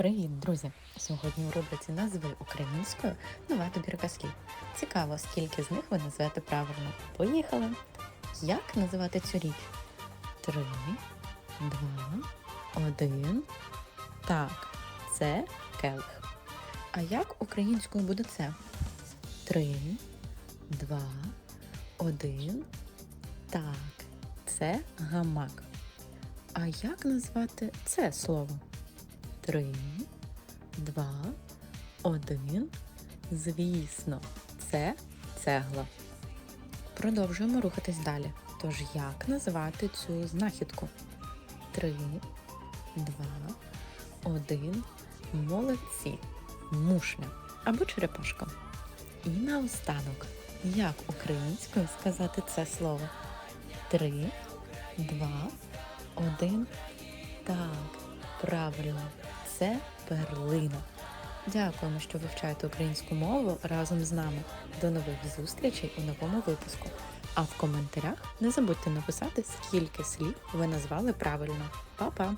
Привіт, друзі! Сьогодні у рубриці назви українською нова добірка слів. Цікаво, скільки з них ви назвете правильно. Поїхали! Як називати цю річ? Три, два, один. Так, це келих. А як українською буде це? Три, два, один. Так, це гамак. А як назвати це слово? Три, два, один. Звісно, це цегла. Продовжуємо рухатись далі. Тож як назвати цю знахідку? Три, два, один. Молодці. Мушля або черепашка. І наостанок, як українською сказати це слово? Три, два, один. Так, правильно, це перлина. Дякуємо, що вивчаєте українську мову разом з нами. До нових зустрічей у новому випуску. А в коментарях не забудьте написати, скільки слів ви назвали правильно. Па-па!